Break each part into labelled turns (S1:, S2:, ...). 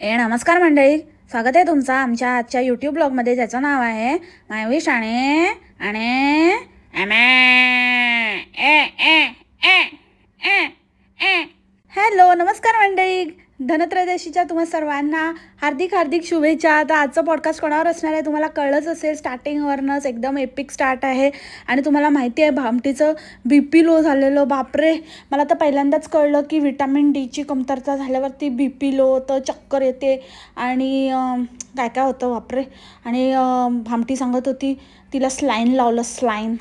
S1: ए नमस्कार मंडळी. स्वागत आहे तुमचं आमच्या आजच्या यूट्यूब ब्लॉगमध्ये. ज्याचं नाव आहे मायविश आणि आणि हॅलो नमस्कार मंडळी. धनत्रयोदशीच्या तुम्हा सर्वांना हार्दिक हार्दिक शुभेच्छा. आता आजचं पॉडकास्ट कोणावर असणार आहे तुम्हाला कळलंच असेल. स्टार्टिंगवरनंच एकदम एपिक स्टार्ट आहे. आणि तुम्हाला माहिती आहे भामटीचं बी पी लो झालेलं. बापरे! मला तर पहिल्यांदाच कळलं की विटॅमिन डीची कमतरता झाल्यावरती बी पी लो होतं चक्कर येते. आणि काय काय होतं बापरे! आणि भामटी सांगत होती तिला स्लाईन लावलं स्लाईन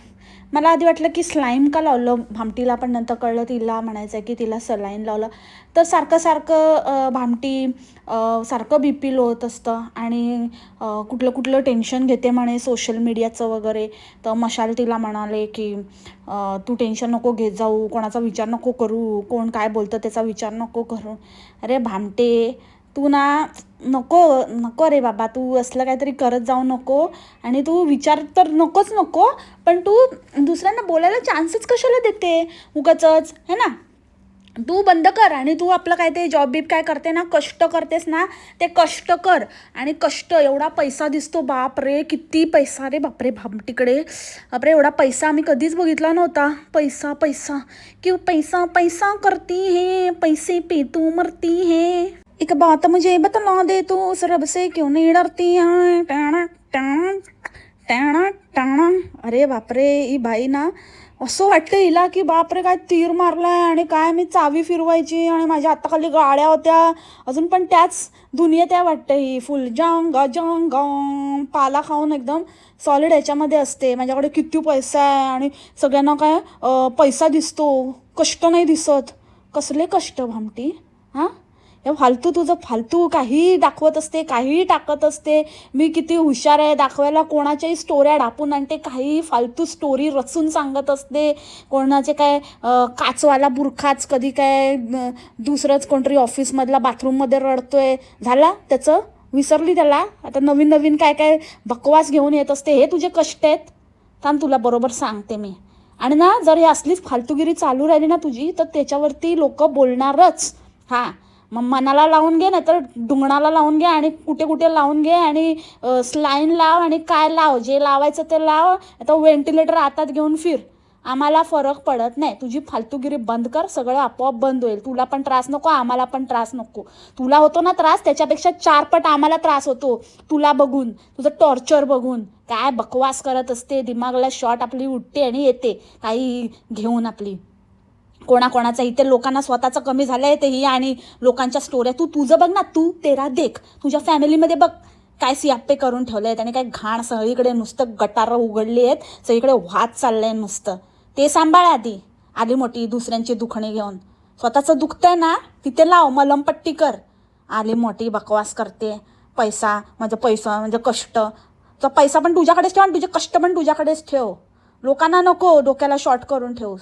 S1: मला आधी वाटलं की स्लाईम का लावलं? भामटीला पण नंतर कळलं तिला म्हणायचं आहे की तिला सलाईन लावलं. तर सारखं सारखं भामटी सारखं बी पी लो होत असतं आणि कुठलं कुठलं टेन्शन घेते म्हणे सोशल मीडियाचं वगैरे. तर मशाल तिला म्हणाले की तू टेन्शन नको घेत जाऊ कोणाचा विचार नको करू कोण काय बोलतं त्याचा विचार नको करू. अरे भामटे तू ना नको नको रे बाबा. तू असलं काहीतरी करत जाऊ नको आणि तू विचार तर नकोच नको पण तू दुसऱ्यांना बोलायला चान्सच कशाला देते? उगाचच है ना? तू बंद कर आणि तू आपलं काय ते जॉब बीब काय करते ना कष्ट करतेस ना ते कष्ट कर. आणि कष्ट एवढा पैसा दिसतो बाप रे किती पैसा रे बापरे बाप तिकडे. बापरे एवढा पैसा आम्ही कधीच बघितला नव्हता. पैसा पैसा. की पैसा पैसा करती हे पैसे पे तू मरती हे. एक बात मुझे बतला दे तू उस रब से क्यों नहीं डरती है टाणा टाणा टाणा टाणा अरे बापरे ही बाई ना असं वाटतं हिला की बापरे काय तीर मारलाय आणि काय मी चावी फिरवायची आणि माझ्या हाताखाली गाड्या होत्या अजून पण त्याच दुनियेत त्या वाटतं ही फुल जंग जंग पाला खाऊन एकदम सॉलिड याच्यामध्ये असते माझ्याकडे किती पैसा आहे आणि सगळ्यांना काय पैसा दिसतो कष्ट नाही दिसत कसले कष्ट भामटी हां हे फालतू तुझं फालतू काही दाखवत असते काहीही टाकत असते. मी किती हुशार आहे दाखवायला. कोणाच्याही स्टोऱ्या डापून आणते. काही फालतू स्टोरी रचून सांगत असते. कोणाचे काय काचवाला बुरखाच कधी काय दुसरंच कोणतरी ऑफिसमधला बाथरूममध्ये रडतोय. झाला त्याचं? विसरली त्याला? आता नवीन नवीन काय काय बकवास घेऊन येत असते. हे तुझे कष्ट आहेत. थांब तुला बरोबर सांगते मी. आणि ना जर हे असलीच फालतूगिरी चालू राहिली ना तुझी तर त्याच्यावरती लोक बोलणारच. हां. मग मनाला लावून घे नाहीतर डुंगणाला लावून घे आणि कुठे कुठे लावून घे आणि स्लाईन लाव आणि काय लाव जे लावायचं ते लाव. आता व्हेंटिलेटर हातात घेऊन फिर. आम्हाला फरक पडत नाही. तुझी फालतूगिरी बंद कर सगळं आपोआप बंद होईल. तुला पण त्रास नको आम्हाला पण त्रास नको. तुला होतो ना त्रास त्याच्यापेक्षा चारपट आम्हाला त्रास होतो. तुला बघून तुझं टॉर्चर बघून. काय बकवास करत असते दिमागला शॉट आपली उठते आणि येते. काही घेऊन आपली. कोणाकोणाचं इथे लोकांना स्वतःचं कमी झालं आहे ते ही आणि लोकांच्या स्टोऱ्या तू तुझं बघ ना तू तेरा देख. तुझ्या फॅमिलीमध्ये बघ काय सियाप्पे करून ठेवले आहेत आणि काय घाण सगळीकडे नुसतं गटारं उघडली आहेत. सगळीकडे वाद चाललंय नुसतं. ते सांभाळ आधी आली मोठी दुसऱ्यांची दुखणी घेऊन. स्वतःचं दुखतंय ना तिथे लाव मलमपट्टी कर. आली मोठी बकवास करते. पैसा म्हणजे पैसा म्हणजे कष्ट. तर पैसा पण तुझ्याकडेच ठेव आणि तुझे कष्ट पण तुझ्याकडेच ठेव. लोकांना नको डोक्याला शॉर्ट करून ठेवूस.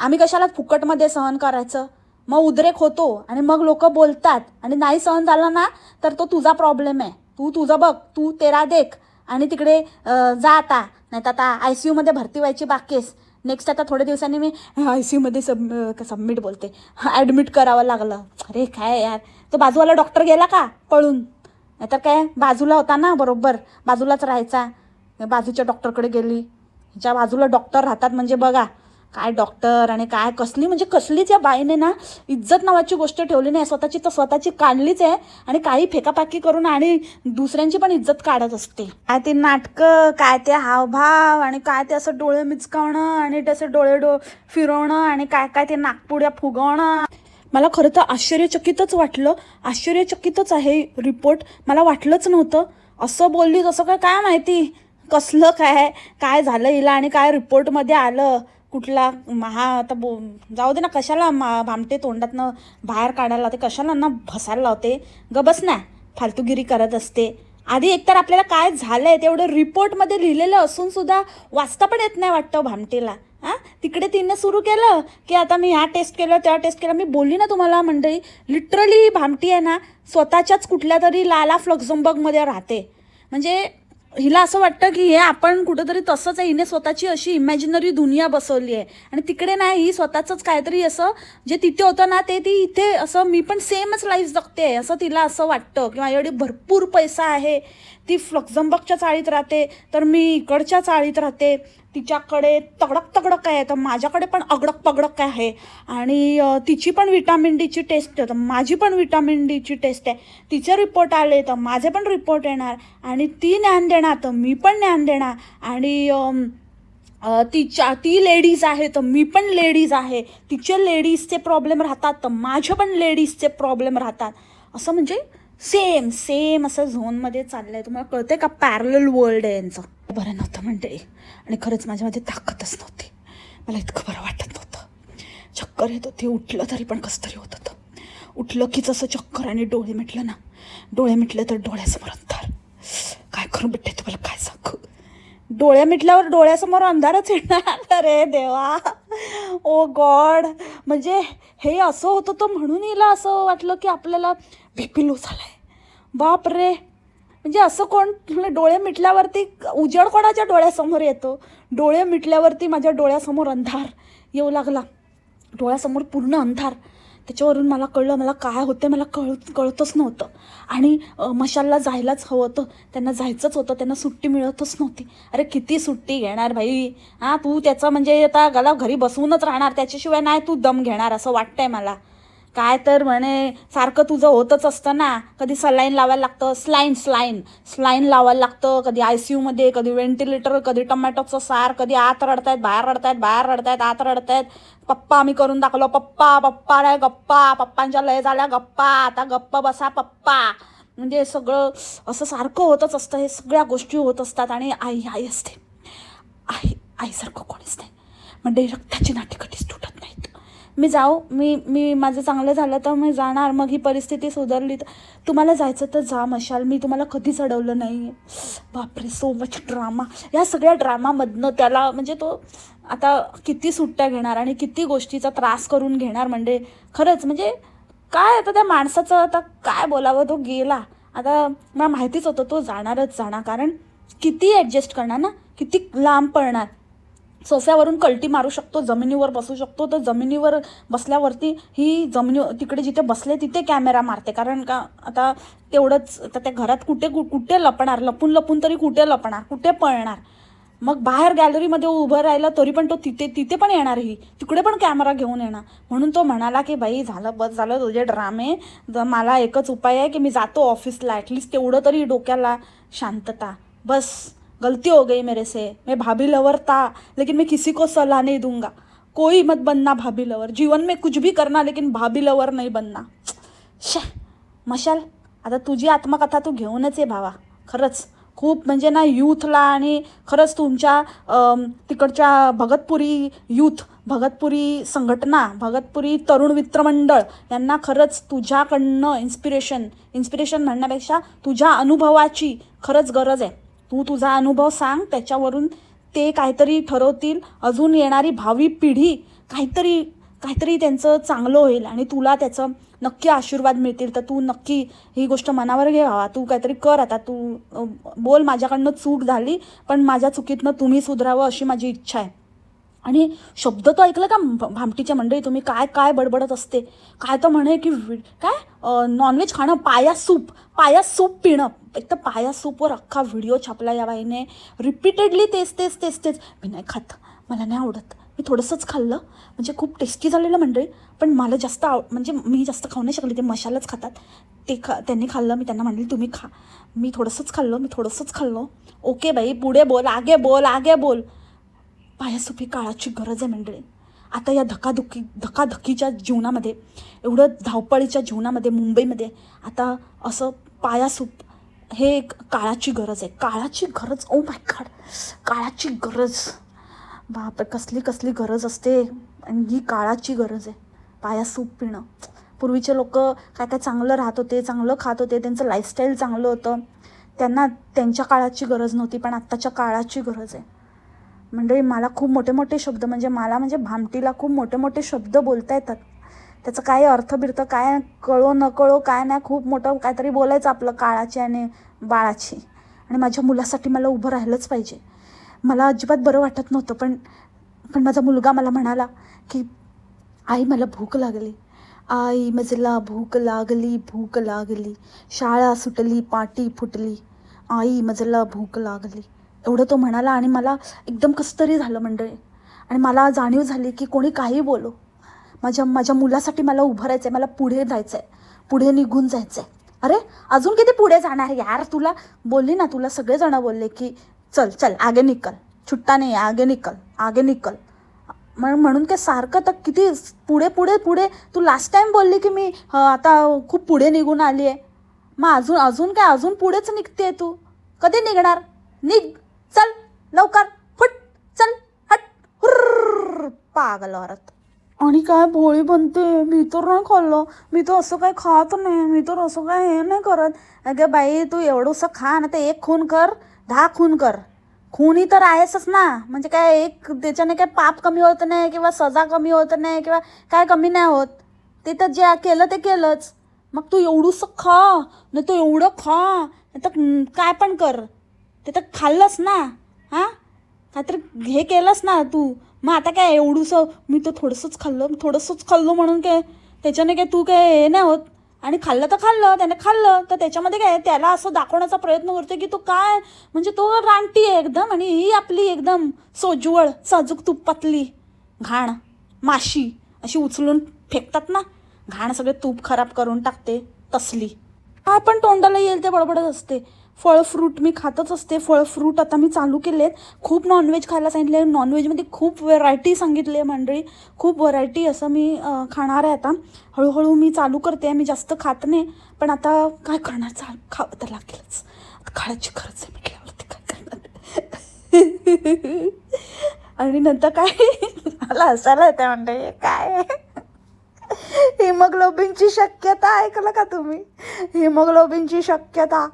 S1: आम्ही कशाला फुकटमध्ये सहन करायचं? मग उद्रेक होतो आणि मग लोक बोलतात. आणि नाही सहन झालं ना तर तो तुझा प्रॉब्लेम आहे. तू तुझं बघ तू तेरा देख. आणि तिकडे जा आता. नाही तर आता आय सी यूमध्ये भरती व्हायची बाकीस नेक्स्ट आता थोड्या दिवसांनी मी आय सी यूमध्ये सब सबमिट बोलते. ॲडमिट करावं लागलं. अरे काय यार? तो बाजूवाला डॉक्टर गेला का? पळून. नाहीतर काय? बाजूला होता ना बरोबर. बाजूलाच राहायचा. बाजूच्या डॉक्टरकडे गेली. ज्या बाजूला डॉक्टर राहतात म्हणजे बघा. काय डॉक्टर आणि काय कसली म्हणजे कसलीच या बाईने ना इज्जत नावाची गोष्ट ठेवली नाही. स्वतःची तर स्वतःची काढलीच आहे आणि काही फेकापाकी करून आणि दुसऱ्यांची पण इज्जत काढत असते. काय ते नाटकं काय ते हावभाव आणि काय ते असं डोळे मिचकावणं आणि त्याचे डोळे डो फिरवणं आणि काय काय ते नागपुड्या फुगवणं. मला खरं तर आश्चर्यचकितच वाटलं. आश्चर्यचकितच आहे रिपोर्ट मला वाटलंच नव्हतं. असं बोलली तसं काय काय माहिती? कसलं काय? काय झालं हिला आणि काय रिपोर्टमध्ये आलं? कुठला महा आता बो जाऊ दे ना कशाला मा भामटे तोंडातनं बाहेर काढायला लावते कशाला ना भसायला लावते. ग बस ना फालतूगिरी करत असते. आधी एकतर आपल्याला काय झालं आहे तेवढं रिपोर्टमध्ये लिहिलेलं असून सुद्धा वाचता पण येत नाही वाटतं भामटेला. हां तिकडे तिनं सुरू केलं की आता मी ह्या टेस्ट केलं त्या टेस्ट केलं. मी बोलली ना तुम्हाला मंडळी लिटरली भामटी आहे ना स्वतःच्याच कुठल्या तरी लाला फ्लक्झमबर्गमध्ये राहते. म्हणजे हिला असं वाटतं की हे आपण कुठंतरी तसंच आहे. हिने स्वतःची अशी इमॅजिनरी दुनिया बसवली आहे. आणि तिकडे नाही ही स्वतःचंच काहीतरी असं जे तिथे होतं ना ते ती इथे असं मी पण सेमच लाईफ जगते असं तिला असं वाटतं. किंवा एवढी भरपूर पैसा आहे. ती फ्लक्झमबर्गच्या चाळीत राहते तर मी इकडच्या चाळीत राहते. तिच्याकडे तगडक तगडक आहे तर माझ्याकडे पण अगडक पगडक आहे. आणि तिची पण विटामिन डीची टेस्ट आहे तर माझी पण विटामिन डीची टेस्ट आहे. तिचे रिपोर्ट आले तर माझे पण रिपोर्ट येणार. आणि ती ज्ञान देणार तर मी पण ज्ञान देणार. आणि तिच्या ती लेडीज आहे तर मी पण लेडीज आहे. तिचे लेडीजचे प्रॉब्लेम राहतात तर माझे पण लेडीजचे प्रॉब्लेम राहतात. असं म्हणजे सेम सेम असं झोनमध्ये चाललं आहे तुम्हाला कळतंय का पॅरल वर्ल्ड आहे यांचं? बरं नव्हतं म्हणते आणि खरंच माझ्यामध्ये ताकदच नव्हती. मला इतकं बरं वाटत नव्हतं. चक्कर येत होती. उठलं तरी पण कसं तरी होत होतं. उठलं की जसं चक्कर आणि डोळे मिटलं ना. डोळे मिटले तर डोळ्यासमोर अंधार. काय करू बिट्टे तुम्हाला काय सांगू? डोळ्या मिटल्यावर डोळ्यासमोर अंधारच येणार. अरे देवा. Oh god. म्हणजे हे असं होतं होतं म्हणून हिला असं वाटलं की आपल्याला बीपी लो झालाय. बाप रे म्हणजे असं कोण म्हणजे डोळे मिटल्यावरती उजेड कोणाच्या डोळ्यासमोर येतो? डोळे मिटल्यावरती माझ्या डोळ्यासमोर अंधार येऊ लागला. डोळ्यासमोर पूर्ण अंधार. त्याच्यावरून मला कळलं मला काय होते मला कळ कळतच नव्हतं. आणि मशालला जायलाच हवं होतं. त्यांना जायचंच होतं त्यांना सुट्टी मिळतच नव्हती. अरे किती सुट्टी घेणार भाई? हां तू त्याचं म्हणजे आता गला घरी बसवूनच राहणार. त्याच्याशिवाय नाही तू दम घेणार असं वाटतंय मला. काय तर म्हणे सारखं तुझं होतच असतं ना. कधी सलाईन लावायला लागतं स्लाईन स्लाईन स्लाईन लावायला लागतं कधी आय सी यूमध्ये कधी व्हेंटिलेटर कधी टोमॅटोचं सार कधी आत रडतायत बाहेर रडतायत बाहेर रडतायत आत रडतायत. पप्पा आम्ही करून दाखवलं पप्पा पप्पा रे गप्पा पप्पांच्या लय झाल्या गप्पा. आता गप्प बसा पप्पा. म्हणजे सगळं असं सारखं होतच असतं हे सगळ्या गोष्टी होत असतात आणि आई आई असते. आई आईसारखं कोणीच नाही. म्हणजे रक्ताची नाटी कधीच तुटत नाहीत. मी जाऊ मी मी माझं चांगलं झालं तर मी जाणार. मग ही परिस्थिती सुधारली तर तुम्हाला जायचं तर जा मशाल. मी तुम्हाला कधीच अडवलं नाही. बापरे सो मच ड्रामा या सगळ्या ड्रामामधनं त्याला म्हणजे तो आता किती सुट्ट्या घेणार आणि किती गोष्टीचा त्रास करून घेणार म्हणजे खरंच म्हणजे काय आता त्या माणसाचं आता काय बोलावं? तो गेला. आता मला माहितीच होतं तो जाणारच जाणार. कारण किती ॲडजस्ट करणार ना? किती लांब पडणार सोफ्यावरून कलटी मारू शकतो जमिनीवर बसू शकतो. तर जमिनीवर बसल्यावरती ही जमिनी तिकडे जिथे बसले तिथे कॅमेरा मारते. कारण का आता तेवढंच आता त्या घरात कुठे कु- कुठे लपणार? लपून लपून तरी कुठे लपणार? कुठे पळणार? मग बाहेर गॅलरीमध्ये उभं राहिलं तरी पण तो तिथे तिथे पण येणार ही. तिकडे पण कॅमेरा घेऊन येणार. म्हणून तो म्हणाला की बाई झालं बस झालं तुझे ड्रामे. मला एकच उपाय आहे की मी जातो ऑफिसला. ॲटलिस्ट तेवढं तरी डोक्याला शांतता. बस. गलती हो गई मेरे से। मैं भाभी लवर था लेकिन मैं किसी को सलाह नहीं दूंगा। कोई मत बनना भाभी लवर जीवन में कुछ भी करना लेकिन भाभी लवर नहीं बनना। शे मशाल आता तुझी आत्मकथा तू घेऊनच आहे भावा। खरंच खूप म्हणजे ना यूथला आणि खरंच तुमच्या तिकडच्या भगतपुरी यूथ भगतपुरी संघटना भगतपुरी तरुण मित्रमंडळ यांना खरंच तुझ्याकडनं इन्स्पिरेशन इन्स्पिरेशन म्हणण्यापेक्षा तुझ्या अनुभवाची खरंच गरज आहे. तू तुझा अनुभव सांग त्याच्यावरून ते काहीतरी ठरवतील. अजून येणारी भावी पिढी काहीतरी काहीतरी त्यांचं चांगलं होईल आणि तुला त्याचं नक्की आशीर्वाद मिळतील. तर तू नक्की ही गोष्ट मनावर घे तू काहीतरी कर आता. तू बोल माझ्याकडनं चूक झाली पण माझ्या चुकीतनं तुम्ही सुधरावं अशी माझी इच्छा आहे. आणि शब्द तो ऐकलं का भ- भामटीच्या मंडळी? तुम्ही काय काय बडबडत असते? काय तर म्हणे की काय? नॉनव्हेज खाणं पाया सूप पाया सूप पिणं. एक तर पाया सूपवर अख्खा व्हिडिओ छापला या बाईने. रिपीटेडली तेच तेच तेच तेच. मी नाही खात. मला नाही आवडत. मी थोडंसंच खाल्लं. म्हणजे खूप टेस्टी झालेलं मंडळी. पण मला जास्त आव म्हणजे मी जास्त खाऊ नाही शकले. ते मशालाच खातात. ते खा त्यांनी खाल्लं. मी त्यांना म्हणले तुम्ही खा. मी थोडंसंच खाल्लं. मी थोडंसंच खाल्लं. ओके बाई. पुढे बोल. आगे बोल. आगे बोल. पायासुपी काळाची गरज आहे मंडळी. आता या धकाधुकी धकाधकीच्या जीवनामध्ये एवढं धावपळीच्या जीवनामध्ये मुंबईमध्ये आता असं पायासूप हे एक काळाची गरज आहे. काळाची गरज ओ माय गॉड काळाची गरज. बाप कसली कसली गरज असते. आणि ही काळाची गरज आहे. पायासूप पिणं. पूर्वीचे लोक काय काय चांगलं राहत होते चांगलं खात होते त्यांचं लाईफस्टाईल चांगलं होतं. त्यांना त्यांच्या काळाची गरज नव्हती पण आत्ताच्या काळाची गरज आहे. म्हणजे मला खूप मोठे मोठे शब्द म्हणजे मला म्हणजे भामटीला खूप मोठे मोठे शब्द बोलता येतात. त्याचं काय अर्थ बिर्थ काय कळो न कळो काय नाही खूप मोठं काहीतरी बोलायचं आपलं काळाची आणि बाळाची. आणि माझ्या मुलासाठी मला उभं राहिलंच पाहिजे. मला अजिबात बरं वाटत नव्हतं पण पण माझा मुलगा मला म्हणाला की आई मला भूक लागली. आई मजला भूक लागली भूक लागली. शाळा सुटली पाटी फुटली. आई मजला भूक लागली. एवढं तो म्हणाला आणि मला एकदम कसतरी झालं मंडळी. आणि मला जाणीव झाली की कोणी काही बोलो. माझ्या माझ्या मुलासाठी मला उभं राहायचं आहे मला पुढे जायचं आहे पुढे निघून जायचं आहे अरे अजून किती पुढे जाणार? यार तुला बोलली ना तुला सगळेजणं बोलले की चल चल आगे निकल. छुट्टा नाही आगे निकल आगे निकल. म्हणून काय सारखं तर किती पुढे पुढे पुढे? तू लास्ट टाईम बोलली की मी आता खूप पुढे निघून आली आहे मग अजून अजून काय अजून पुढेच निघते तू? कधी निघणार? निघ. चल लवकर फुट चल हट हुर्र पागल औरत. आणि काय भोळी बनते? मी तर नाही खाल्लं. मी तर असं काही खात नाही. मी तर असं काय हे नाही करत. अगं बाई तू एवढंसं खा ना ते एक खून कर दहा खून कर. खूनही तर आहेसच ना. म्हणजे काय एक त्याच्याने काय पाप कमी होत नाही किंवा सजा कमी होत नाही किंवा काय कमी नाही होत. ते तर जे केलं ते केलंच. मग तू एवढंसं खा. नाही तू एवढं खा. नाही तर काय पण कर. ते तर खाल्लंच ना हां? काहीतरी हे केलंस ना तू. मग आता काय एवढूसं मी तर थोडंसंच खाल्लं थोडंसंच खाल्लं म्हणून काय त्याच्याने काय तू काय हे नाही होत. आणि खाल्लं तर खाल्लं त्याने खाल्लं तर त्याच्यामध्ये काय त्याला असं दाखवण्याचा प्रयत्न करतो की तू काय? म्हणजे तो रानटी आहे एकदम आणि ही आपली एकदम सोज्वळ साजूक तुपातली घाण माशी अशी उचलून फेकतात ना. घाण सगळे तूप खराब करून टाकते तसली. काय पण तोंडाला येईल ते बडबडत असते. फळ फ्रूट मी खातच असते. फळ फ्रूट आता मी चालू केले आहेत खूप नॉनव्हेज खायला सांगितले नॉनव्हेजमध्ये खूप व्हरायटी सांगितली आहे मंडळी. खूप व्हरायटी असं मी खाणार आहे आता. हळूहळू मी चालू करते. मी जास्त खात नाही. पण आता काय करणार? चाल खावं तर लागेलच. खायची खरंच आहे म्हटल्यावरती काय करणार? आणि नंतर काय? मला हसायला येते म्हणजे काय? हिमोग्लोबिनची शक्यता ऐकलं का तुम्ही? हिमोग्लोबिनची शक्यता.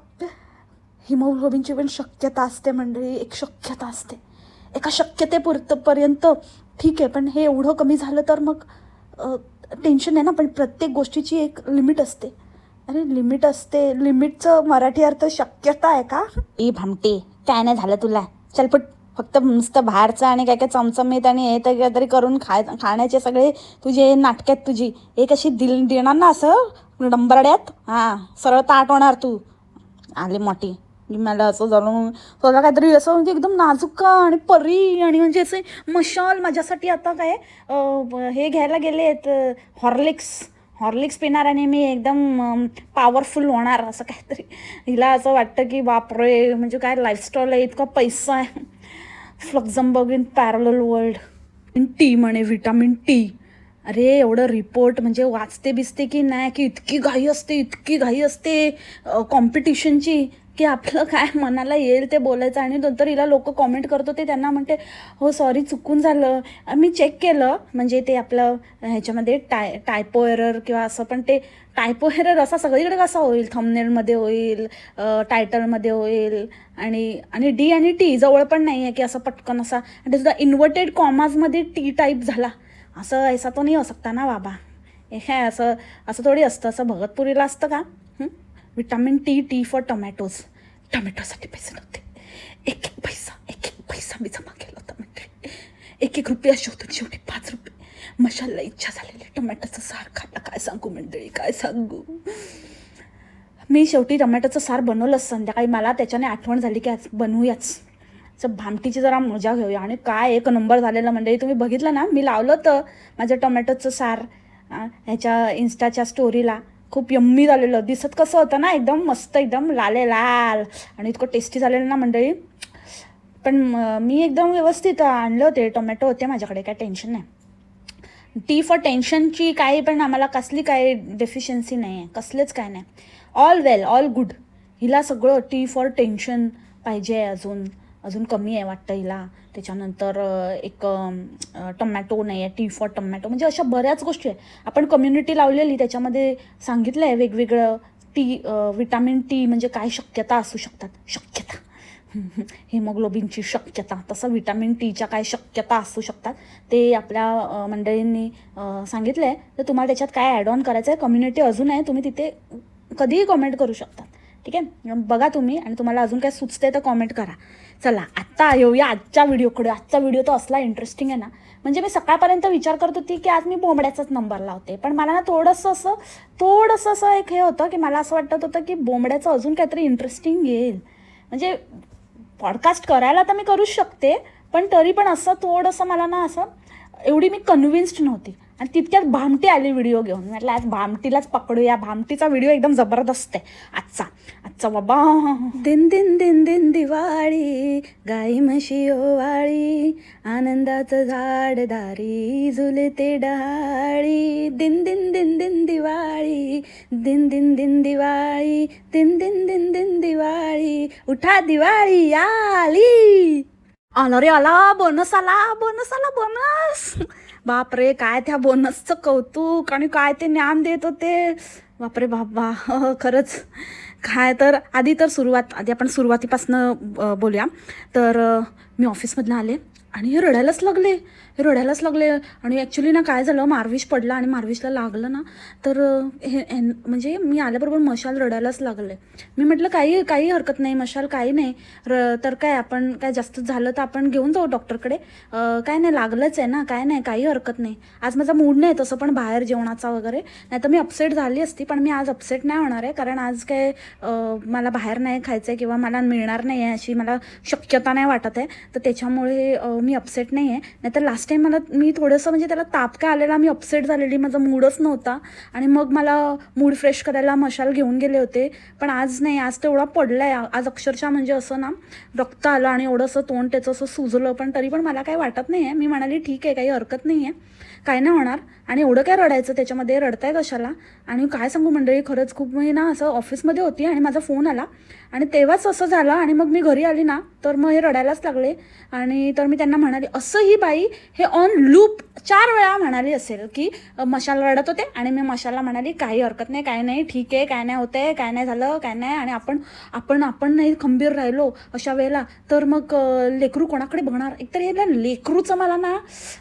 S1: हिमोग्लोबिनची पण शक्यता असते मंडळी एक शक्यता असते. एका शक्यतेपुरत पर्यंत ठीक आहे पण हे एवढं कमी झालं तर मग टेन्शन आहे ना पण प्रत्येक गोष्टीची एक लिमिट असते. अरे लिमिट असते लिमिटचं मराठी अर्थ शक्यता आहे का? ए भामटे काय नाही झालं तुला? चल पट फक्त नुसतं बाहेरचं आणि काय काय चमचमीत आणि हे तर काहीतरी करून खाय खाण्याचे सगळे तुझे नाटक आहेत तुझी. एक अशी दिल देणार ना असं डंबरड्यात? हां सरळ ताट होणार तू. आली मोठी. की मला असं झालं स्वतः काहीतरी असं म्हणजे एकदम नाजुका आणि परी आणि म्हणजे असे मशाल माझ्यासाठी आता काय हे घ्यायला गेले आहेत हॉर्लिक्स. हॉर्लिक्स पिणार आणि मी एकदम पॉवरफुल होणार असं काहीतरी. हिला असं वाटतं की बापरे म्हणजे काय लाईफस्टाईल आहे इतका पैसा आहे. Luxembourg in parallel world in T म्हणे विटामिन टी अरे एवढं रिपोर्ट म्हणजे वाचते बिचते की नाही की इतकी घाई असते इतकी घाई असते कॉम्पिटिशनची की आपलं काय मनाला येईल ते बोलायचं आणि नंतर हिला लोक कॉमेंट करत होते त्यांना म्हणते हो सॉरी चुकून झालं. मी चेक केलं म्हणजे ते आपलं ह्याच्यामध्ये टाय टायपो एरर किंवा असं पण ते टायपो एरर असा सगळीकडे कसा होईल? थंबनेलमध्ये होईल टायटलमध्ये होईल आणि आणि डी आणि टी जवळ पण नाही आहे की असं पटकन असा आणि सुद्धा इन्व्हर्टेड कॉमाजमध्ये टी टाईप झाला. असं ऐसा तो नाही हो सकता ना बाबा. हे काय असं असं थोडी असतं. असं भगतपुरीला असतं का? Vitamin T T for tomatoes टोमॅटोसाठी पैसे नव्हते. एक एक पैसा एक एक पैसा मी जमा केला होता म्हणजे एक एक रुपया शोधून शेवटी पाच रुपये. मशाला इच्छा झालेली टोमॅटोचं सार खायला काय सांगू मंडळी काय सांगू? मी शेवटी टोमॅटोचं सार बनवलंच. संध्याकाळी मला त्याच्याने आठवण झाली की आज बनवूयाच. असं भामटीची जरा मजा घेऊया. आणि काय एक नंबर झालेला म्हणजे तुम्ही बघितलं ना? मी लावलं होतं माझं टोमॅटोचं सार ह्याच्या इन्स्टाच्या स्टोरीला खूप यम्मी झालेलं. दिसत कसं होतं ना एकदम मस्त एकदम लाले लाल. आणि इतकं टेस्टी झालेलं ना मंडळी. पण मी एकदम व्यवस्थित आणलं होते टोमॅटो होते माझ्याकडे काय टेन्शन नाही. टी फॉर टेन्शनची काही पण आम्हाला कसली काही डेफिशियन्सी नाही आहे कसलेच काय नाही. ऑल वेल ऑल गुड हिला सगळं टी फॉर टेन्शन पाहिजे आहे अजून. अजून कमी आहे वाटतं हिला. त्याच्यानंतर एक टमॅटो टोमॅटो नाही आहे टी फॉर टोमॅटो म्हणजे अशा बऱ्याच गोष्टी आहे आपण कम्युनिटी लावलेली त्याच्यामध्ये सांगितलं आहे वेगवेगळं टी विटामिन टी म्हणजे काय शक्यता असू शकतात? शक्यता. हिमोग्लोबिनची शक्यता. तसं विटॅमिन टीच्या काय शक्यता असू शकतात? ते आपल्या मंडळींनी सांगितलं आहे तर तुम्हाला त्याच्यात काय ॲड ऑन करायचं आहे कम्युनिटी अजून आहे. तुम्ही तिथे कधीही कमेंट करू शकतात ठीक आहे? बघा तुम्ही आणि तुम्हाला अजून काय सुचते तर कॉमेंट करा. चला आत्ता येऊया आजच्या व्हिडिओकडे आजचा व्हिडिओ तो असला इंटरेस्टिंग आहे ना. म्हणजे मी सकाळपर्यंत विचार करत होती की आज मी बोंबड्याचाच नंबर लावते. पण मला ना थोडंसं असं थोडंसं असं एक हे होतं की मला असं वाटत होतं की बोंबड्याचं अजून काहीतरी इंटरेस्टिंग येईल. म्हणजे पॉडकास्ट करायला तर मी करूच शकते पण तरी पण असं थोडंसं मला ना असं एवढी मी कन्व्हिन्स्ड नव्हती. आणि तितक्यात भामटी आली व्हिडिओ घेऊन. म्हटलं आज भामटीलाच पकडूया. भामटीचा व्हिडिओ एकदम जबरदस्त आहे. आजचा. आजचा बाबा दिन दिन दिन दिन दिवाळी गाई म्हशी ओवाळी आनंदाचं झाड दारी झुलते डहाळी दिन दिन दिन दिन दिवाळी दिन दिन दिन दिवाळी दिन दिन दिन दिन दिवाळी उठा दिवाळी आली आला रे आला बोनस आला बोनस आला बोनस बापरे काय त्या बोनसचं कौतुक आणि काय ते ज्ञान देत होते बापरे बाबा खरंच काय तर आधी तर सुरुवात आधी आपण सुरुवातीपासनं बोलूया. तर मी ऑफिसमधनं आले आणि हे रडायलाच लागले. हे रडायलाच लागले. आणि ॲक्च्युली ना काय झालं मारविश पडला आणि मारविशला लागलं ना तर हे म्हणजे मी आल्याबरोबर मशाल रडायलाच लागले. मी म्हटलं काही काही हरकत नाही मशाल काही नाही. र तर काय आपण काय जास्त झालं तर आपण घेऊन जाऊ डॉक्टरकडे काय नाही लागलंच आहे ना काय नाही काही हरकत नाही. आज माझा मूड नाही तसं पण बाहेर जेवणाचा वगैरे. नाही तर मी अपसेट झाली असती पण मी आज अपसेट नाही होणार आहे. कारण आज काय मला बाहेर नाही खायचं आहे किंवा मला मिळणार नाही आहे अशी मला शक्यता नाही वाटत आहे. तर त्याच्यामुळे मी अपसेट नाही आहे नाहीतर लास्ट टाईम मला मी थोडंसं म्हणजे त्याला ताप काय आलेला मी अपसेट झालेली माझा मूडच नव्हता. आणि मग मला मूड फ्रेश करायला मशाल घेऊन गेले होते. पण आज नाही आज तेवढा पडला आहे आज अक्षरशः म्हणजे असं ना रक्त आलं आणि एवढं असं तोंड त्याचं असं सुजलं. पण तरी पण मला काही वाटत नाही आहे मी म्हणाली ठीक आहे काही हरकत नाही आहे काय नाही होणार. आणि एवढं काय रडायचं? त्याच्यामध्ये रडताय कशाला आणि काय सांगू मंडळी खरंच खूप मी ना असं ऑफिसमध्ये होती आणि माझा फोन आला. आणि तेव्हाच असं झालं आणि मग मी घरी आली ना तर मग हे रडायलाच लागले. आणि तर मी त्यांना म्हणाली असं ही बाई हे ऑन लूप चार वेळा म्हणाली असेल की मशाला मशाल रडत होते. आणि मी मशाला म्हणाली काही हरकत नाही काय नाही ठीक आहे काय नाही होतंय काय नाही झालं काय नाही. आणि आपण आपण आपण नाही खंबीर राहिलो अशा वेळेला. तर मग लेकरू कोणाकडे बघणार? एकतर हे ना लेकरूचं मला ना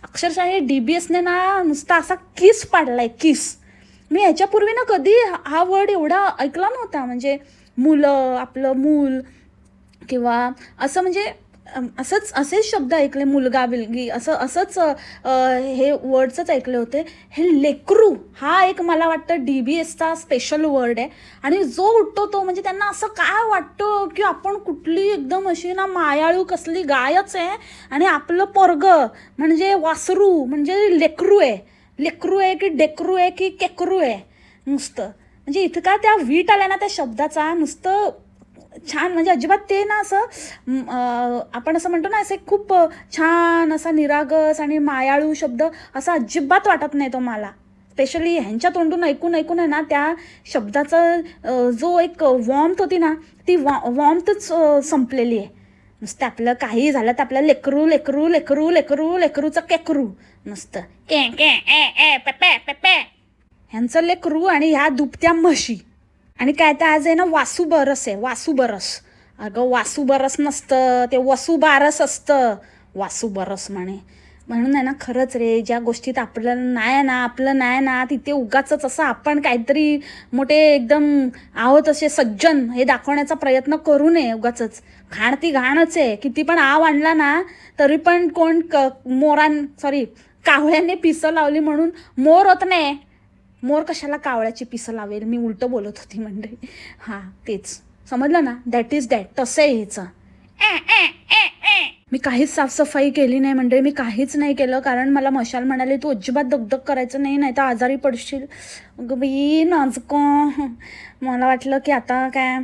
S1: अक्षरशः हे डी बी एसने ना नुसता असा किस पाडलाय किस. मी ह्याच्यापूर्वी ना कधी हा- वर्ड एवढा ऐकला नव्हता. म्हणजे मुलं आपलं मूल किंवा असं म्हणजे असंच असेच शब्द ऐकले मुलगा बिलगी असं असंच हे वर्डचंच ऐकले होते. हे लेकरू हा एक मला वाटतं डी बी एसचा स्पेशल वर्ड आहे. आणि जो उठतो तो म्हणजे त्यांना असं काय वाटतं की आपण कुठली एकदम अशी ना मायाळू कसली गायच आहे आणि आपलं पोरग म्हणजे वासरू म्हणजे लेकरू आहे. लेकरू आहे की डेकरू आहे की केकरू आहे. नुसतं. म्हणजे इतका त्या वीट आल्या ना त्या शब्दाचा नुसतं छान म्हणजे अजिबात ते ना असं आपण असं म्हणतो ना असे खूप छान असा निरागस आणि मायाळू शब्द असा अजिबात वाटत नाही तो मला. स्पेशली ह्यांच्या तोंडून ऐकून ऐकून आहे ना त्या शब्दाचा जो एक वॉर्मथ होती ना ती वॉ वॉर्मथच संपलेली आहे. नुसतं आपलं काही झालं तर आपलं लेकरू लेकरू लेकरू लेकरू लेकरूचं केकरू. नुसतं के के ए ए पेपे पेपे ह्यांचं लेकरू आणि ह्या दुपत्या म्हशी. आणि काय तर आज आहे ना वासू बरस आहे वासू बरस अगं वासू बरस नसतं ते वसू बारस असतं. वासू बरस म्हणे. म्हणून आहे ना खरंच रे ज्या गोष्टीत आपलं नाही ना आपलं नाही ना तिथे उगाच असं आपण काहीतरी मोठे एकदम आहोत असे सज्जन हे दाखवण्याचा प्रयत्न करू नये उगाच घाण ती घाणच आहे. किती पण आव आणला ना तरी पण कोण क मोरान सॉरी कावळ्याने पिसं लावली म्हणून मोर होत नाही. मोर कशाला कावळ्याची पिसं लावेल? मी उलटं बोलत होती म्हणजे. हां तेच. समजलं ना? दॅट इज दॅट तसं आहे हिचं. मी काहीच साफसफाई केली नाही म्हणजे. मी काहीच नाही केलं कारण मला मशाल म्हणाले तू अजिबात दगदग करायचं नाही नाही तर आजारी पडशील. अगं बाई नाजक. मला वाटलं की आता काय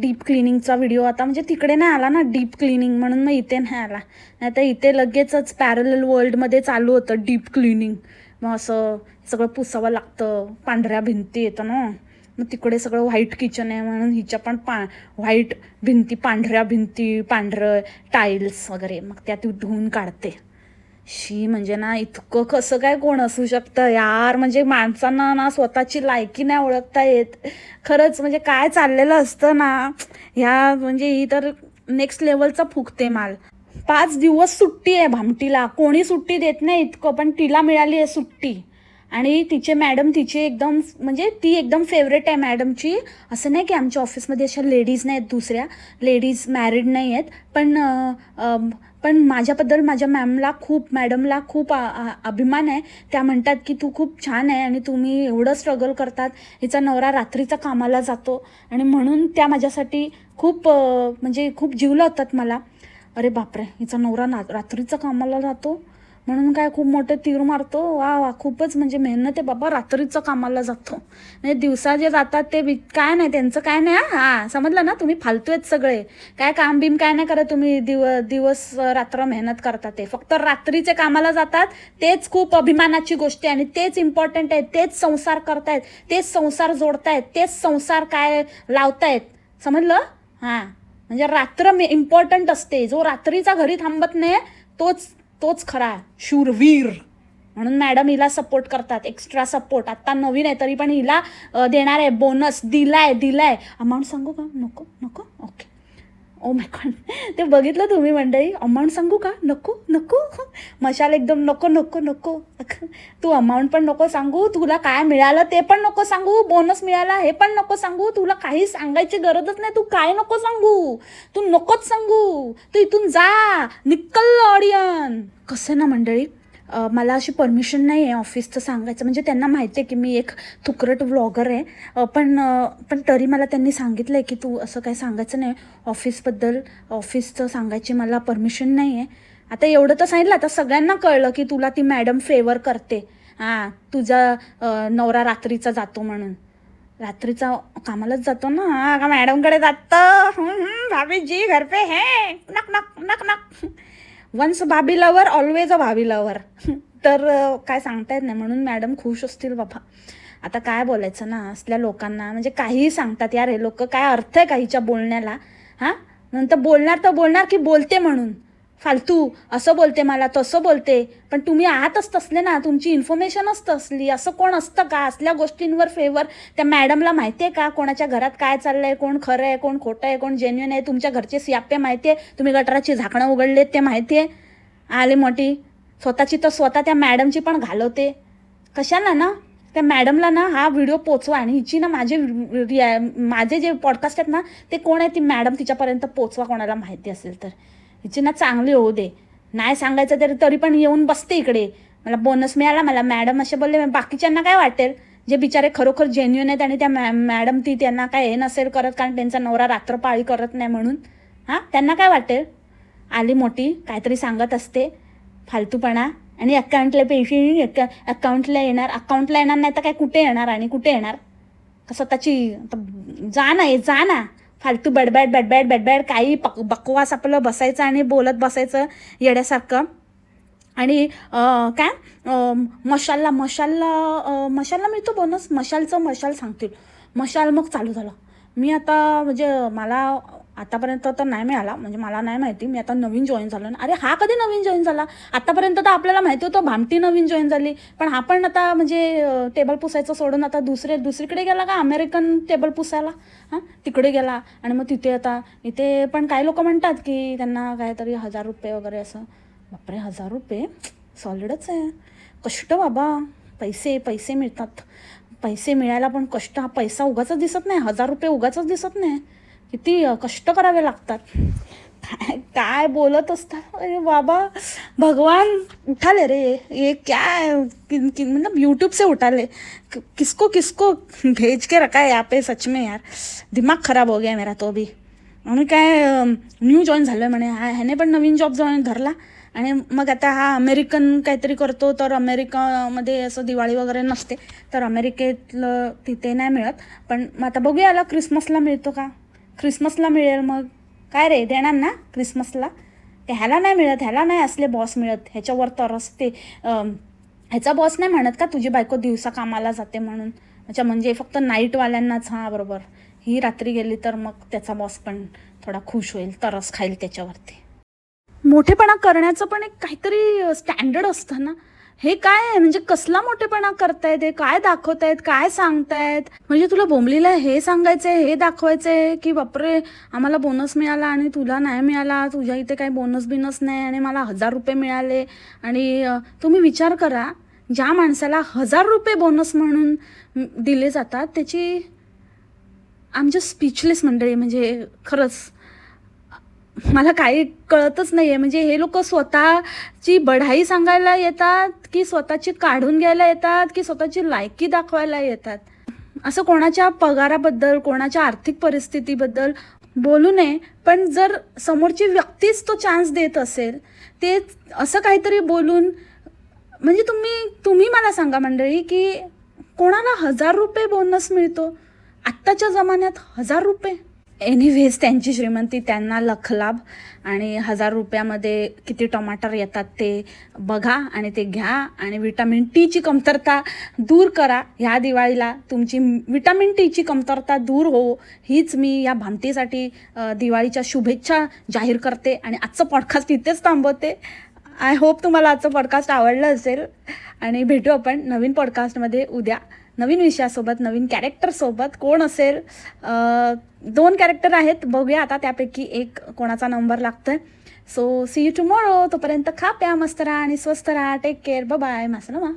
S1: डीप क्लिनिंगचा व्हिडिओ आता म्हणजे तिकडे नाही आला ना डीप क्लिनिंग म्हणून मग इथे नाही आला. नाही तर इथे लगेचच पॅरल वर्ल्डमध्ये चालू होतं डीप क्लिनिंग मग असं सगळं पुसावं लागतं पांढऱ्या भिंती येतं ना. मग तिकडे सगळं व्हाईट किचन आहे म्हणून हिच्या पण पा व्हाईट भिंती पांढऱ्या भिंती पांढरं टाईल्स वगैरे. मग त्या ती धुवून काढते. शी म्हणजे ना इतकं कसं काय कोण असू शकतं यार. म्हणजे माणसांना ना स्वतःची लायकी नाही ओळखता येत. खरंच म्हणजे काय चाललेलं असतं ना. ह्या म्हणजे ही तर नेक्स्ट लेवलचा फुकते माल. पाच दिवस सुट्टी आहे भामटीला. कोणी सुट्टी देत नाही इतकं पण तिला मिळाली आहे सुट्टी. आणि तिचे मॅडम तिची एकदम म्हणजे ती एकदम फेवरेट आहे मॅडमची. असं नाही की आमच्या ऑफिसमध्ये अशा लेडीज नाही आहेत दुसऱ्या लेडीज मॅरिड नाही आहेत पण पण माझ्याबद्दल माझ्या मॅमला खूप मॅडमला खूप आ- अभिमान आहे. त्या म्हणतात की तू खूप छान आहे आणि तुम्ही एवढं स्ट्रगल करतात. हिचा नवरा रात्रीचा कामाला जातो. आणि म्हणून त्या माझ्यासाठी खूप म्हणजे खूप जीव लावतात मला. अरे बापरे हिचा नवरा ना रात्रीचा कामाला जातो म्हणून काय खूप मोठे तीर मारतो. वा वा खूपच म्हणजे मेहनत आहे बाबा रात्रीचं कामाला जातो. म्हणजे दिवसा जे जातात ते बी काय नाही त्यांचं काय नाही हा समजलं ना? तुम्ही फालतू आहेत सगळे. काय काम बिम काय नाही करत तुम्ही दिव दिवस रात्र मेहनत करता ते. फक्त रात्रीचे कामाला जातात तेच खूप अभिमानाची गोष्ट आहे आणि तेच इम्पॉर्टंट आहे तेच संसार करतायत तेच संसार जोडतायत तेच संसार काय लावतायत. समजलं? हां. म्हणजे रात्र मे इम्पॉर्टंट असते. जो रात्रीचा घरी थांबत नाही तोच तोच खरा शूरवीर. म्हणून मॅडम हिला सपोर्ट करतात एक्स्ट्रा सपोर्ट आत्ता नवीन आहे तरी पण हिला देणार आहे बोनस दिलाय दिलाय. अमाऊंट सांगू का? नको नको? ओके ओ माय गॉड ते बघितलं तुम्ही मंडळी? अमाऊंट सांगू का? नको नको. मशाल एकदम नको नको नको. तू अमाऊंट पण नको सांगू तुला काय मिळालं ते पण नको सांगू बोनस मिळाला हे पण नको सांगू तुला काही सांगायची गरजच नाही तू काय नको सांगू? तू नकोच सांगू. तू इथून जा. निकल ऑडियन कसं ना मंडळी? मला अशी परमिशन नाही आहे ऑफिसचं सांगायचं. म्हणजे त्यांना माहिती आहे की मी एक थुकरट व्लॉगर आहे. पण पण तरी मला त्यांनी सांगितलं आहे की तू असं काही सांगायचं नाही. ऑफिसबद्दल ऑफिसचं सांगायची मला परमिशन नाही आहे आता एवढं तर सांगितलं. आता सगळ्यांना कळलं की तुला ती मॅडम फेवर करते. हां तुझा नवरा रात्रीचा जातो म्हणून. रात्रीचा कामालाच जातो ना. हा का मॅडमकडे जातं? भाभी जी घर पे है. नक नक नक नक. Once bhabhi lover always a bhabhi lover. तर काय सांगता येत नाही. म्हणून मॅडम खुश असतील बाबा. आता काय बोलायचं ना असल्या लोकांना. म्हणजे काहीही सांगतात यार हे लोक काय अर्थ आहे का हिच्या बोलण्याला? हां? नंतर बोलणार तर बोलणार की बोलते म्हणून. फालतू असं बोलते मला तसं बोलते. पण तुम्ही आहातच तसले ना तुमची इन्फॉर्मेशनच तसली. असं कोण असतं का? असल्या गोष्टींवर फेवर त्या मॅडमला माहिती आहे का? कोणाच्या घरात काय चाललं आहे कोण खरं आहे? कोण खोटं आहे? कोण जेन्युन आहे? तुमच्या घरचे सियाप्पे माहिती आहे तुम्ही गटाराची झाकणं उघडलेत ते माहिती आहे आले मोठी. स्वतःची तर स्वतः त्या मॅडमची पण घालवते. कशाला ना? त्या मॅडमला ना हा व्हिडिओ पोचवा. आणि हिची ना माझे रिया- माझे जे पॉडकास्ट आहेत ना ते कोण आहे? ती मॅडम तिच्यापर्यंत पोचवा कोणाला माहिती असेल तर. हिची ना चांगली होऊ दे. नाही सांगायचं तरी तरी पण येऊन बसते इकडे. मला बोनस मिळाला मला मॅडम असे बोलले बाकीच्यांना काय वाटेल? जे बिचारे खरोखर जेन्युन आहेत आणि त्या मॅ मॅडम ती त्यांना काय हे नसेल करत कारण त्यांचा नवरा रात्रपाळी करत नाही म्हणून? हां? त्यांना काय वाटेल? आली मोठी काहीतरी सांगत असते. फालतूपणा. आणि अकाउंटला पैसे अका अकाउंटला येणार. अकाउंटला येणार नाही तर काय कुठे येणार आणि कुठे येणार? का स्वतःची जा ना हे जा ना फालतू बडबॅड बडबॅड बडबॅड काही पक बकवास आपलं बसायचं आणि बोलत बसायचं येड्यासारखं. आणि काय? मशाला मशालला मशालला मशालला मिळतो बोनस मशालचं मशाल सांगतील. मशाल मग चालू झालं. मी आता म्हणजे मला आतापर्यंत तर नाही मिळाला. म्हणजे मला नाही माहिती. मी आता नवीन जॉईन झालो ना. अरे हा कधी नवीन जॉईन झाला? आतापर्यंत तर आपल्याला माहिती होतं भामटी नवीन जॉईन झाली. पण हा पण आता म्हणजे टेबल पुसायचं सोडून आता दुसरे दुसरीकडे गेला का अमेरिकन टेबल पुसायला? हां? तिकडे गेला. आणि मग तिथे आता इथे पण काही लोक म्हणतात की त्यांना काहीतरी हजार रुपये वगैरे असं. बापरे हजार रुपये? सॉलिडच आहे. कष्ट बाबा. पैसे पैसे मिळतात. पैसे मिळायला पण कष्ट. हा पैसा उगाच दिसत नाही. हजार रुपये उगाच दिसत नाही. किती कष्ट करावे लागतात. काय काय बोलत असतात? अरे बाबा भगवान उठाले रे. ये क्या किन किन मतलब यूट्यूब से उठाले. किसको किसको भेज के रखा है यहाँ पे सच में यार. दिमाग खराब हो गया मेरा तो भी आणि काय न्यू जॉईन झालं आहे म्हणे. हा ह्याने पण नवीन जॉब जॉईन धरला. आणि मग आता हा अमेरिकन काहीतरी करतो तर अमेरिकामध्ये असं दिवाळी वगैरे नसते तर अमेरिकेतलं तिथे नाही मिळत. पण मग आता बघूया आला क्रिसमसला मिळतो का? क्रिसमसला मिळेल मग. काय रे देणार ना क्रिसमसला? ते ह्याला नाही मिळत ह्याला नाही असले बॉस मिळत. ह्याच्यावर तरच ते ह्याचा बॉस नाही म्हणत का तुझी बायको दिवसा कामाला जाते म्हणून? अच्छा म्हणजे फक्त नाईटवाल्यांनाच हां बरोबर. ही रात्री गेली तर मग त्याचा बॉस पण थोडा खुश होईल तरस खाईल त्याच्यावरती. मोठेपणा करण्याचं पण एक काहीतरी स्टँडर्ड असतं ना. हे काय आहे? म्हणजे कसला मोठेपणा करतायत? हे काय दाखवतायत? काय सांगतायत? म्हणजे तुला बोंबलीला हे सांगायचंय हे दाखवायचंय की बापरे आम्हाला बोनस मिळाला आणि तुला नाही मिळाला तुझ्या इथे काही बोनस बिनस नाही आणि मला हजार रुपये मिळाले. आणि तुम्ही विचार करा ज्या माणसाला हजार रुपये बोनस म्हणून दिले जातात त्याची आमच्या स्पीचलेस मंडळी म्हणजे खरंच मला काही कळतच नाही आहे म्हणजे हे लोक स्वतःची बढाई सांगायला येतात की स्वतःची काढून घ्यायला येतात की स्वतःची लायकी दाखवायला येतात? असं कोणाच्या पगाराबद्दल कोणाच्या आर्थिक परिस्थितीबद्दल बोलू नये. पण जर समोरची व्यक्तीच तो चान्स देत असेल ते असं काहीतरी बोलून म्हणजे तुम्ही तुम्ही मला सांगा मंडळी की कोणाला हजार रुपये बोनस मिळतो? आत्ताच्या जमान्यात हजार रुपये. एनिवेज त्यांची श्रीमंती त्यांना लखलाभ आणि हजार रुपयामध्ये किती टमाटर येतात ते बघा आणि ते घ्या. आणि विटामिन टीची कमतरता दूर करा. ह्या दिवाळीला तुमची विटामिन टीची कमतरता दूर हो. हीच मी या भामतीसाठी दिवाळीच्या शुभेच्छा जाहीर करते आणि आजचं पॉडकास्ट इथेच थांबवते. आय होप तुम्हाला आजचं पॉडकास्ट आवडलं असेल. आणि भेटू आपण नवीन पॉडकास्टमध्ये उद्या. नवीन विषयासोबत नवीन कॅरेक्टरसोबत कोण असेल? दोन कॅरेक्टर आहेत. बघूया आता त्यापैकी एक कोणाचा नंबर लागतो आहे सो सी यू टुमॉरो तोपर्यंत खा प्या मस्त राहा आणि स्वस्त राहा. Take care bye मासलमा